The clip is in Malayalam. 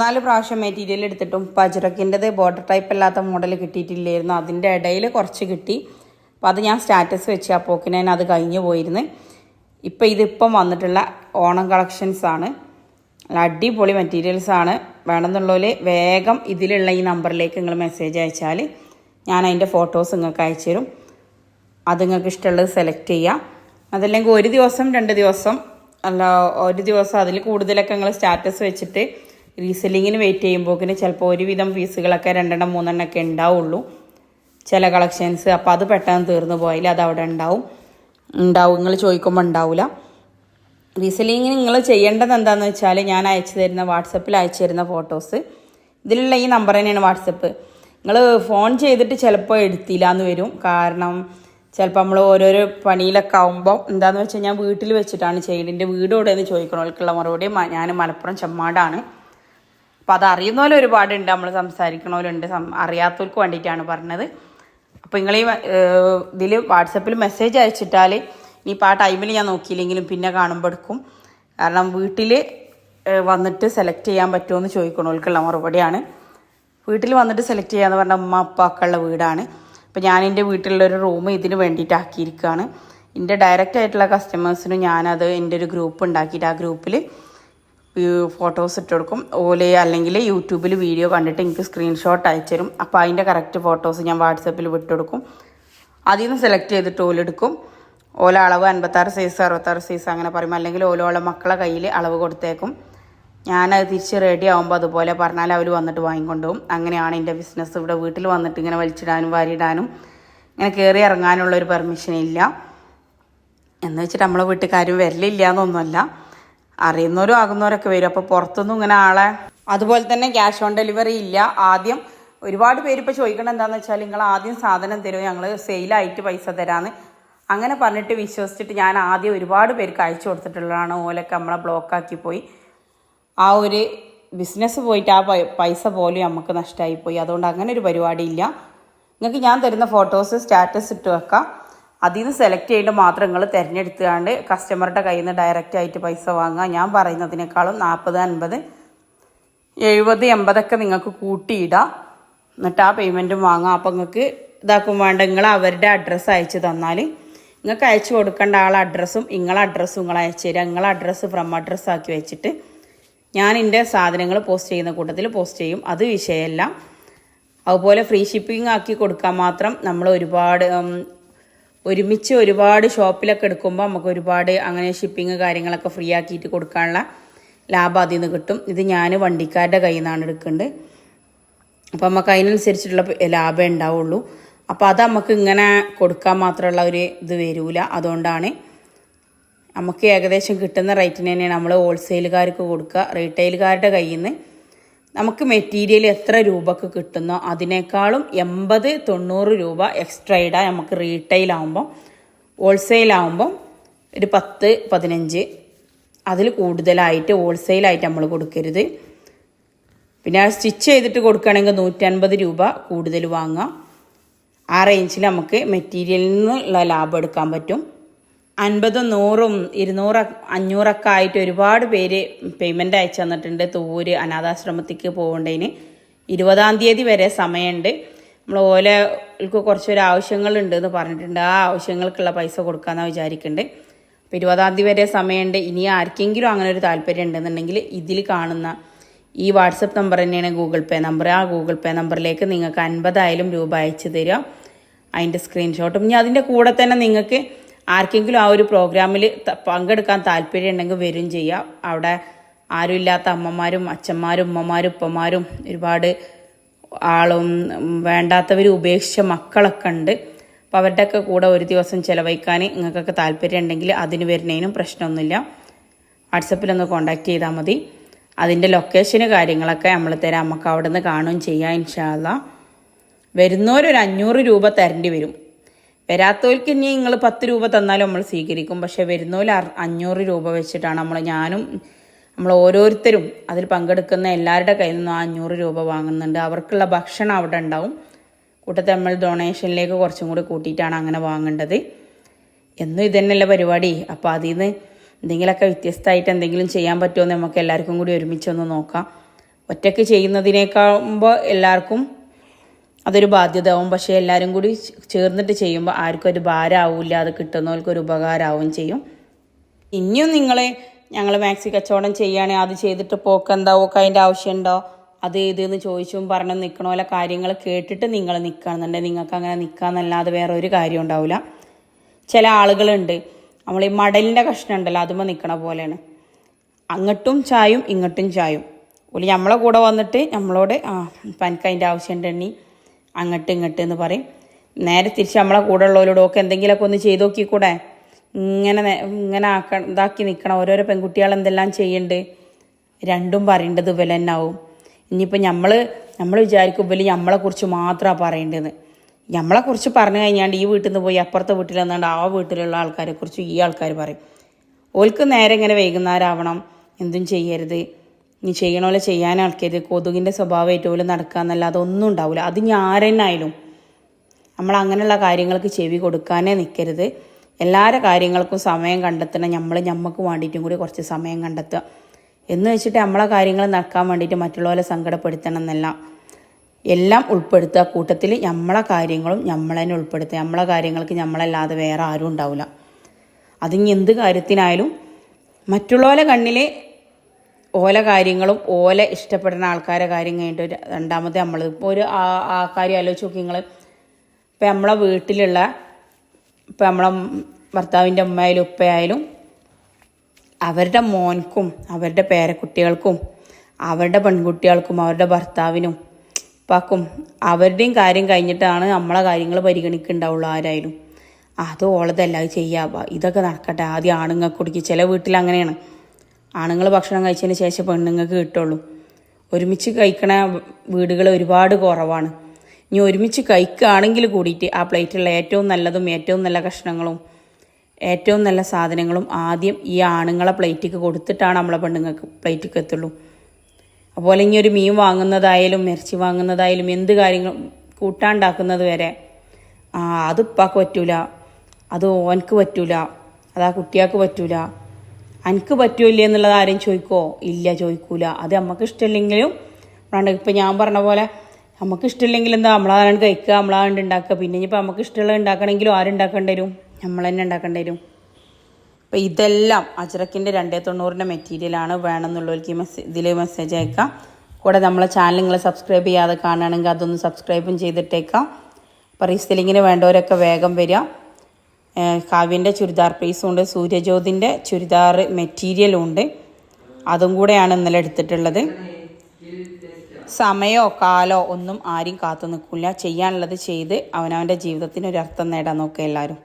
മൂന്നാൽ പ്രാവശ്യം മെറ്റീരിയൽ എടുത്തിട്ടും പജറക്കിന്റെത് ബോർഡർ ടൈപ്പ് അല്ലാത്ത മോഡൽ കിട്ടിയിട്ടില്ലായിരുന്നു. അതിന്റെ ഇടയിൽ കുറച്ച് കിട്ടി. അപ്പോൾ അത് ഞാൻ സ്റ്റാറ്റസ് വെച്ച് ആ തന്നെ അത് കഴിഞ്ഞു പോയിരുന്നു. ഇപ്പം ഇതിപ്പം വന്നിട്ടുള്ള ഓണം കളക്ഷൻസ് ആണ്. അടിപൊളി മെറ്റീരിയൽസ് ആണ്. വേണമെന്നുള്ളവർ വേഗം ഇതിലുള്ള ഈ നമ്പറിലേക്ക് നിങ്ങൾ മെസ്സേജ് അയച്ചാൽ ഞാൻ അതിന്റെ ഫോട്ടോസ് നിങ്ങൾക്ക് അയച്ചു തരും. അത് നിങ്ങൾക്ക് ഇഷ്ടമുള്ളത് സെലക്ട് ചെയ്യാം. അതല്ലെങ്കിൽ ഒരു ദിവസം രണ്ട് ദിവസം അല്ല ഒരു ദിവസം അതിൽ കൂടുതലൊക്കെ നിങ്ങൾ സ്റ്റാറ്റസ് വെച്ചിട്ട് റീസെല്ലിങ്ങിന് വെയിറ്റ് ചെയ്യുമ്പോക്കിന് ചിലപ്പോൾ ഒരുവിധം പീസുകളൊക്കെ രണ്ടെണ്ണം മൂന്നെണ്ണം ഒക്കെ ഉണ്ടാവുള്ളൂ. ചില കളക്ഷൻസ് അപ്പോൾ അത് പെട്ടെന്ന് തീർന്നു പോയാൽ അത് അവിടെ ഉണ്ടാവും. ഉണ്ടാവും. നിങ്ങൾ ചോദിക്കുമ്പോൾ ഉണ്ടാവില്ല റീസെല്ലിങ്ങിന് നിങ്ങൾ ചെയ്യേണ്ടത് എന്താണെന്ന് വെച്ചാൽ ഞാൻ അയച്ചു തരുന്ന വാട്സപ്പിൽ അയച്ചു തരുന്ന ഫോട്ടോസ് ഇതിലുള്ള ഈ നമ്പർ തന്നെയാണ് വാട്സപ്പ്. നിങ്ങൾ ഫോൺ ചെയ്തിട്ട് ചിലപ്പോൾ എടുത്തില്ല എന്ന് വരും. കാരണം ചിലപ്പോൾ നമ്മൾ ഓരോരോ പണിയിലൊക്കെ ആകുമ്പോൾ എന്താണെന്ന് വെച്ചാൽ ഞാൻ വീട്ടിൽ വെച്ചിട്ടാണ് ചെയ്യുന്നത് എന്റെ വീട് എവിടെയെന്ന് ചോദിക്കണവർക്കുള്ള മറുപടി ഞാൻ മലപ്പുറം ചെമ്മാടാണ്. അപ്പോൾ അത് അറിയുന്നവരും ഒരുപാടുണ്ട്. നമ്മൾ സംസാരിക്കണവരുണ്ട്. അറിയാത്തവർക്ക് വേണ്ടിയിട്ടാണ് പറഞ്ഞത്. അപ്പോൾ നിങ്ങൾ ഈ ഇതിൽ വാട്സപ്പിൽ മെസ്സേജ് അയച്ചിട്ടാൽ ഇനിയിപ്പോൾ ആ ടൈമിൽ ഞാൻ നോക്കിയില്ലെങ്കിലും പിന്നെ കാണുമ്പോൾ എടുക്കും. കാരണം വീട്ടിൽ വന്നിട്ട് സെലക്ട് ചെയ്യാൻ പറ്റുമോ എന്ന് ചോദിക്കണവർക്കുള്ള മറുപടിയാണ്. വീട്ടിൽ വന്നിട്ട് സെലക്ട് ചെയ്യാന്ന് പറഞ്ഞാൽ ഉമ്മ അപ്പാക്കുള്ള വീടാണ്. അപ്പോൾ ഞാൻ എന്റെ വീട്ടിലുള്ളൊരു റൂം ഇതിന് വേണ്ടിയിട്ട് ആക്കിയിരിക്കുകയാണ് എന്റെ ഡയറക്റ്റ് ആയിട്ടുള്ള കസ്റ്റമേഴ്സിനും ഞാനത് എന്റെ ഒരു ഗ്രൂപ്പ് ഉണ്ടാക്കിയിട്ട് ആ ഗ്രൂപ്പിൽ ഫോട്ടോസ് ഇട്ട് കൊടുക്കും. ഓലെ അല്ലെങ്കിൽ യൂട്യൂബിൽ വീഡിയോ കണ്ടിട്ട് എനിക്ക് സ്ക്രീൻഷോട്ട് അയച്ചു തരും അപ്പോൾ അതിന്റെ കറക്റ്റ് ഫോട്ടോസ് ഞാൻ വാട്സപ്പിൽ വിട്ടുകൊടുക്കും അതിൽ നിന്ന് സെലക്ട് ചെയ്തിട്ട് ഓലെടുക്കും ഓല അളവ് അൻപത്താറ് സൈസ് അറുപത്താറ് സൈസ് അങ്ങനെ പറയും. അല്ലെങ്കിൽ ഓലോളെ മക്കളെ കയ്യിൽ അളവ് കൊടുത്തേക്കും. ഞാനത് തിരിച്ച് റെഡി ആകുമ്പോൾ അതുപോലെ പറഞ്ഞാൽ അവർ വന്നിട്ട് വാങ്ങിക്കൊണ്ട് പോകും അങ്ങനെയാണ് എന്റെ ബിസിനസ് ഇവിടെ വീട്ടിൽ വന്നിട്ട് ഇങ്ങനെ വലിച്ചിടാനും വാരിയിടാനും ഇങ്ങനെ കയറി ഇറങ്ങാനുള്ള ഒരു പെർമിഷൻ ഇല്ല. എന്ന് വെച്ചിട്ട് നമ്മളെ വീട്ടുകാരും വരലില്ല എന്നൊന്നുമല്ല. അറിയുന്നവരും ആകുന്നവരൊക്കെ വരും. അപ്പോൾ പുറത്തൊന്നും ഇങ്ങനെ ആളെ അതുപോലെ തന്നെ ക്യാഷ് ഓൺ ഡെലിവറി ഇല്ല. ആദ്യം ഒരുപാട് പേര് ഇപ്പോൾ ചോദിക്കണം എന്താണെന്ന് വെച്ചാൽ നിങ്ങൾ ആദ്യം സാധനം തരുമോ? ഞങ്ങൾ സെയിലായിട്ട് പൈസ തരാമെന്ന് അങ്ങനെ പറഞ്ഞിട്ട് വിശ്വസിച്ചിട്ട് ഞാൻ ആദ്യം ഒരുപാട് പേർക്ക് അയച്ചു കൊടുത്തിട്ടുള്ളതാണ്. ഓലൊക്കെ നമ്മളെ ബ്ലോക്കാക്കി പോയി. ആ ഒരു ബിസിനസ് പോയിട്ട് ആ പൈസ പോലും നമുക്ക് നഷ്ടമായി പോയി. അതുകൊണ്ട് അങ്ങനെ ഒരു പരിപാടി ഇല്ല. നിങ്ങൾക്ക് ഞാൻ തരുന്ന ഫോട്ടോസ് സ്റ്റാറ്റസ് ഇട്ട് വെക്കാം. അതിൽ നിന്ന് സെലക്ട് ചെയ്യേണ്ട മാത്രം നിങ്ങൾ തിരഞ്ഞെടുത്തുകൊണ്ട് കസ്റ്റമറുടെ കയ്യിൽ നിന്ന് ഡയറക്റ്റ് ആയിട്ട് പൈസ വാങ്ങുക. ഞാൻ പറയുന്നതിനേക്കാളും നാൽപ്പത് അൻപത് എഴുപത് എൺപതൊക്കെ നിങ്ങൾക്ക് കൂട്ടിയിടാം. എന്നിട്ട് ആ പേയ്മെന്റും വാങ്ങാം. അപ്പോൾ നിങ്ങൾക്ക് ഇതാക്കും വേണ്ട. നിങ്ങൾ അവരുടെ അഡ്രസ്സ് അയച്ചു തന്നാൽ നിങ്ങൾക്ക് അയച്ചു കൊടുക്കേണ്ട ആളെ അഡ്രസ്സും നിങ്ങളെ അഡ്രസ്സും നിങ്ങൾ അയച്ചു തരിക നിങ്ങളെ അഡ്രസ്സ് ഫ്രം അഡ്രസ്സ് ആക്കി വെച്ചിട്ട് ഞാൻ എന്റെ സാധനങ്ങൾ പോസ്റ്റ് ചെയ്യുന്ന കൂട്ടത്തിൽ പോസ്റ്റ് ചെയ്യും. അത് വിഷയമല്ല. അതുപോലെ ഫ്രീ ഷിപ്പിംഗ് ആക്കി കൊടുക്കാൻ മാത്രം നമ്മൾ ഒരുപാട് ഒരുമിച്ച് ഒരുപാട് ഷോപ്പിലൊക്കെ എടുക്കുമ്പോൾ നമുക്ക് ഒരുപാട് അങ്ങനെ ഷിപ്പിംഗ് കാര്യങ്ങളൊക്കെ ഫ്രീ ആക്കിയിട്ട് കൊടുക്കാനുള്ള ലാഭം അതിൽ നിന്ന് കിട്ടും. ഇത് ഞാൻ വണ്ടിക്കാരുടെ കയ്യിൽ നിന്നാണ് എടുക്കുന്നത് അപ്പോൾ നമുക്ക് അതിനനുസരിച്ചിട്ടുള്ള ലാഭം ഉണ്ടാവുള്ളൂ. അപ്പോൾ അത് നമുക്ക് ഇങ്ങനെ കൊടുക്കാൻ മാത്രമുള്ള ഒരു ഇത് വരില്ല അതുകൊണ്ടാണ് നമുക്ക് ഏകദേശം കിട്ടുന്ന റേറ്റിന് തന്നെയാണ് നമ്മൾ ഹോൾസെയിലുകാർക്ക് കൊടുക്കുക. റീറ്റെയിലുകാരുടെ കയ്യിൽ നിന്ന് നമുക്ക് മെറ്റീരിയൽ എത്ര രൂപക്ക് കിട്ടുന്നോ അതിനേക്കാളും എൺപത് തൊണ്ണൂറ് രൂപ എക്സ്ട്രാ ഇടാൻ നമുക്ക് റീറ്റെയിൽ ആകുമ്പോൾ ഹോൾസെയിൽ ആകുമ്പോൾ ഒരു പത്ത് പതിനഞ്ച്. അതിൽ കൂടുതലായിട്ട് ഹോൾസെയിലായിട്ട് നമ്മൾ കൊടുക്കരുത്. പിന്നെ സ്റ്റിച്ച് ചെയ്തിട്ട് കൊടുക്കുകയാണെങ്കിൽ നൂറ്റൻപത് രൂപ കൂടുതൽ വാങ്ങാം. ആ റേഞ്ചിൽ നമുക്ക് മെറ്റീരിയലിൽ നിന്നുള്ള ലാഭം എടുക്കാൻ പറ്റും. അൻപതും നൂറും ഇരുന്നൂറ് അഞ്ഞൂറൊക്കെ ആയിട്ട് ഒരുപാട് പേര് പേയ്മെന്റ് അയച്ചു തന്നിട്ടുണ്ട്. തൂര് അനാഥാശ്രമത്തേക്ക് പോകേണ്ടതിന് ഇരുപതാം തീയതി വരെ സമയമുണ്ട് നമ്മൾ ഓലക്ക് കുറച്ചൊരു ആവശ്യങ്ങളുണ്ട് എന്ന് പറഞ്ഞിട്ടുണ്ട്. ആ ആവശ്യങ്ങൾക്കുള്ള പൈസ കൊടുക്കാമെന്നാണ് വിചാരിക്കുന്നുണ്ട് അപ്പോൾ ഇരുപതാം തീയതി വരെ സമയമുണ്ട് ഇനി ആർക്കെങ്കിലും അങ്ങനെ ഒരു താല്പര്യം ഉണ്ടെന്നുണ്ടെങ്കിൽ ഇതിൽ കാണുന്ന ഈ വാട്സപ്പ് നമ്പർ തന്നെയാണ് ഗൂഗിൾ പേ നമ്പർ ആ ഗൂഗിൾ പേ നമ്പറിലേക്ക് നിങ്ങൾക്ക് അൻപതായാലും രൂപ അയച്ചു തരിക അതിന്റെ സ്ക്രീൻഷോട്ടും ഇനി അതിന്റെ കൂടെ തന്നെ നിങ്ങൾക്ക് ആർക്കെങ്കിലും ആ ഒരു പ്രോഗ്രാമിൽ പങ്കെടുക്കാൻ താല്പര്യം ഉണ്ടെങ്കിൽ വരും ചെയ്യാം. അവിടെ ആരുമില്ലാത്ത അമ്മമാരും അച്ഛന്മാരും ഉമ്മമാരും ഉപ്പമാരും ഒരുപാട് ആളും വേണ്ടാത്തവർ ഉപേക്ഷിച്ച മക്കളൊക്കെ ഉണ്ട്. അപ്പോൾ അവരുടെയൊക്കെ കൂടെ ഒരു ദിവസം ചിലവഴിക്കാൻ നിങ്ങൾക്കൊക്കെ താല്പര്യം ഉണ്ടെങ്കിൽ അതിന് വരുന്നതിനും പ്രശ്നമൊന്നുമില്ല. വാട്സപ്പിലൊന്ന് കോണ്ടാക്ട് ചെയ്താൽ മതി. അതിന്റെ ലൊക്കേഷന് കാര്യങ്ങളൊക്കെ നമ്മൾ തരാം. നമുക്ക് അവിടെ നിന്ന് കാണുകയും ചെയ്യാം ഇൻഷാല്ല വരുന്നവരൊരു അഞ്ഞൂറ് രൂപ തരേണ്ടി വരും. വരാത്തവർക്ക് ഇനി നിങ്ങൾ പത്ത് രൂപ തന്നാലും നമ്മൾ സ്വീകരിക്കും. പക്ഷെ വരുന്നവർ അഞ്ഞൂറ് രൂപ വെച്ചിട്ടാണ് നമ്മൾ ഞാനും നമ്മൾ ഓരോരുത്തരും അതിൽ പങ്കെടുക്കുന്ന എല്ലാവരുടെ കയ്യിൽ നിന്നും ആ അഞ്ഞൂറ് രൂപ വാങ്ങുന്നുണ്ട്. അവർക്കുള്ള ഭക്ഷണം അവിടെ ഉണ്ടാവും. കൂട്ടത്തിൽ നമ്മൾ ഡൊണേഷനിലേക്ക് കുറച്ചും കൂടി കൂട്ടിയിട്ടാണ് അങ്ങനെ വാങ്ങേണ്ടത്. എന്നും ഇതന്നെയല്ല പരിപാടി. അപ്പോൾ അതിൽ നിന്ന് എന്തെങ്കിലുമൊക്കെ വ്യത്യസ്തമായിട്ട് എന്തെങ്കിലും ചെയ്യാൻ പറ്റുമോ എന്ന് നമുക്ക് എല്ലാവർക്കും കൂടി ഒരുമിച്ചൊന്ന് നോക്കാം. ഒറ്റയ്ക്ക് ചെയ്യുന്നതിനേക്കാളുമ്പോൾ എല്ലാവർക്കും അതൊരു ബാധ്യതയാവും. പക്ഷേ എല്ലാവരും കൂടി ചേർന്നിട്ട് ചെയ്യുമ്പോൾ ആർക്കും ഒരു ഭാരമാവില്ല. അത് കിട്ടുന്നവർക്ക് ഒരു ഉപകാരമാവും ചെയ്യും. ഇനിയും നിങ്ങൾ ഞങ്ങൾ മാക്സി കച്ചവടം ചെയ്യുകയാണെങ്കിൽ അത് ചെയ്തിട്ട് പോക്ക് എന്താ? ഓക്ക് അതിന്റെ ആവശ്യമുണ്ടോ? അത് ഇതെന്ന് ചോദിച്ചും പറഞ്ഞ് നിൽക്കണ പോലെ കാര്യങ്ങൾ കേട്ടിട്ട് നിങ്ങൾ നിൽക്കുകയാണെന്നുണ്ടെങ്കിൽ നിങ്ങൾക്ക് അങ്ങനെ നിൽക്കാമെന്നല്ലാതെ വേറെ ഒരു കാര്യം ഉണ്ടാവില്ല ചില ആളുകളുണ്ട്. നമ്മൾ ഈ മടലിന്റെ കഷ്ണം ഉണ്ടല്ലോ അതുമ്പോൾ നിൽക്കണ പോലെയാണ്. അങ്ങോട്ടും ചായും ഇങ്ങോട്ടും ചായും. ഒരു നമ്മളെ കൂടെ വന്നിട്ട് നമ്മളോട് ആ പനിക്ക് അതിന്റെ ആവശ്യമുണ്ടെണ്ണി അങ്ങോട്ട് ഇങ്ങട്ട് എന്ന് പറയും. നേരെ തിരിച്ച് നമ്മളെ കൂടെ ഉള്ളവരോട് ഒക്കെ എന്തെങ്കിലുമൊക്കെ ഒന്ന് ചെയ്ത് നോക്കിക്കൂടെ? ഇങ്ങനെ ഇങ്ങനെ ആക്ക ഇതാക്കി നിൽക്കണം ഓരോരോ പെൺകുട്ടികൾ എന്തെല്ലാം ചെയ്യുന്നുണ്ട് രണ്ടും പറയേണ്ടത് ഇവല തന്നെ ഇനിയിപ്പോൾ നമ്മൾ നമ്മൾ വിചാരിക്കും ഇവൽ നമ്മളെക്കുറിച്ച് മാത്രമാണ് പറയേണ്ടത് നമ്മളെക്കുറിച്ച് പറഞ്ഞു കഴിഞ്ഞാണ്ട് ഈ വീട്ടിൽ നിന്ന് പോയി അപ്പുറത്തെ വീട്ടിൽ നിന്നാണ്ട് ആ വീട്ടിലുള്ള ആൾക്കാരെക്കുറിച്ച് ഈ ആൾക്കാർ പറയും. ഓൽക്ക് നേരെ ഇങ്ങനെ വൈകുന്നേരം ആവണം എന്തും ചെയ്യരുത്. ഇനി ചെയ്യണ പോലെ ചെയ്യാൻ ആൾക്കരുത് കൊതുകിന്റെ സ്വഭാവമായിട്ട് പോലും നടക്കാന്നല്ലാതെ ഒന്നും ഉണ്ടാവില്ല അത് ഞാരെന്നായാലും നമ്മൾ അങ്ങനെയുള്ള കാര്യങ്ങൾക്ക് ചെവി കൊടുക്കാനേ നിൽക്കരുത് എല്ലാവരുടെ കാര്യങ്ങൾക്കും സമയം കണ്ടെത്തണം. നമ്മൾ ഞമ്മക്ക് വേണ്ടിയിട്ടും കൂടി കുറച്ച് സമയം കണ്ടെത്തുക. എന്ന് വെച്ചിട്ട് നമ്മളെ കാര്യങ്ങൾ നടക്കാൻ വേണ്ടിയിട്ട് മറ്റുള്ളവരെ സങ്കടപ്പെടുത്തണം എന്നല്ല. എല്ലാം ഉൾപ്പെടുത്തുക. കൂട്ടത്തിൽ നമ്മളെ കാര്യങ്ങളും നമ്മൾ തന്നെ ഉൾപ്പെടുത്തുക. നമ്മളെ കാര്യങ്ങൾക്ക് നമ്മളല്ലാതെ വേറെ ആരും ഉണ്ടാവില്ല. അതിനി എന്ത് കാര്യത്തിനായാലും മറ്റുള്ളവരെ കണ്ണിൽ ഓല കാര്യങ്ങളും ഓല ഇഷ്ടപ്പെടുന്ന ആൾക്കാരെ കാര്യം കഴിഞ്ഞിട്ട് രണ്ടാമത് രണ്ടാമത്തെ നമ്മൾ ഇപ്പോൾ ഒരു ആ ആ കാര്യം ആലോചിച്ച് നോക്കി നിങ്ങൾ ഇപ്പം നമ്മളെ വീട്ടിലുള്ള ഇപ്പം നമ്മളെ ഭർത്താവിന്റെ അമ്മയായാലും ഉപ്പയായാലും അവരുടെ മോൻക്കും അവരുടെ പേരക്കുട്ടികൾക്കും അവരുടെ പെൺകുട്ടികൾക്കും അവരുടെ ഭർത്താവിനും ഉപ്പാക്കും അവരുടെയും കാര്യം കഴിഞ്ഞിട്ടാണ് നമ്മളെ കാര്യങ്ങൾ പരിഗണിക്കുന്നുണ്ടാവുള്ളൂ ആരായാലും. അത് ഓളതല്ല അത് ഇതൊക്കെ നടക്കട്ടെ. ആദ്യം ആണുങ്ങൾക്ക് കൊടുക്കും ചില വീട്ടിൽ അങ്ങനെയാണ് ആണുങ്ങൾ ഭക്ഷണം കഴിച്ചതിന് ശേഷം പെണ്ണുങ്ങൾക്ക് കിട്ടുള്ളൂ. ഒരുമിച്ച് കഴിക്കണ വീടുകൾ ഒരുപാട് കുറവാണ്. ഇനി ഒരുമിച്ച് കഴിക്കുകയാണെങ്കിൽ കൂടിയിട്ട് ആ പ്ലേറ്റുള്ള ഏറ്റവും നല്ലതും ഏറ്റവും നല്ല കഷ്ണങ്ങളും ഏറ്റവും നല്ല സാധനങ്ങളും ആദ്യം ഈ ആണുങ്ങളെ പ്ലേറ്റിക്ക് കൊടുത്തിട്ടാണ് നമ്മളെ പെണ്ണുങ്ങൾക്ക് പ്ലേറ്റിക്ക് എത്തുള്ളൂ. അതുപോലെ ഇനി ഒരു മീൻ വാങ്ങുന്നതായാലും ഇറച്ചി വാങ്ങുന്നതായാലും എന്ത് കാര്യങ്ങൾ കൂട്ടാണ്ടാക്കുന്നത് വരെ ആ അത് ഉപ്പാക്ക് പറ്റൂല. അത് ഓനക്ക് പറ്റൂല. അത് ആ കുട്ടിയാൾക്ക് പറ്റൂല. അനക്ക് പറ്റൂല്ലേ എന്നുള്ളത് ആരും ചോദിക്കോ? ഇല്ല ചോദിക്കൂല. അത് നമുക്ക് ഇഷ്ടമില്ലെങ്കിലും വേണ്ട ഇപ്പം ഞാൻ പറഞ്ഞ പോലെ നമുക്ക് ഇഷ്ടമില്ലെങ്കിൽ എന്താ? നമ്മളാണ് കഴിക്കുക നമ്മളാണ്ട് ഉണ്ടാക്കുക പിന്നെ ഇനിയിപ്പോൾ നമുക്ക് ഇഷ്ടമുള്ളത് ഉണ്ടാക്കണമെങ്കിലും ആരുണ്ടാക്കേണ്ടി വരും? നമ്മൾ തന്നെ ഉണ്ടാക്കേണ്ടി വരും. അപ്പോൾ ഇതെല്ലാം അജ്രക്കിന്റെ രണ്ടേ തൊണ്ണൂറിന്റെ മെറ്റീരിയലാണ് വേണമെന്നുള്ളവർക്ക് ഈ മെസ്സേജ് ഇതിൽ മെസ്സേജ് അയക്കാം. കൂടെ നമ്മളെ ചാനൽ നിങ്ങൾ സബ്സ്ക്രൈബ് ചെയ്യാതെ കാണുകയാണെങ്കിൽ അതൊന്ന് സബ്സ്ക്രൈബും ചെയ്തിട്ടേക്കാം. അപ്പോൾ റീസെല്ലിങ്ങിന് വേണ്ടവരൊക്കെ വേഗം വരിക. കാവ്യന്റെ ചുരിദാർ പീസും ഉണ്ട് സൂര്യജ്യോതിന്റെ ചുരിദാർ മെറ്റീരിയലും ഉണ്ട്. അതും കൂടെയാണ് ഇന്നലെ എടുത്തിട്ടുള്ളത്. സമയമോ കാലോ ഒന്നും ആരും കാത്തു നിൽക്കില്ല ചെയ്യാനുള്ളത് ചെയ്ത് അവനവന്റെ ജീവിതത്തിന് ഒരു അർത്ഥം നേടാൻ നോക്കുക എല്ലാവരും.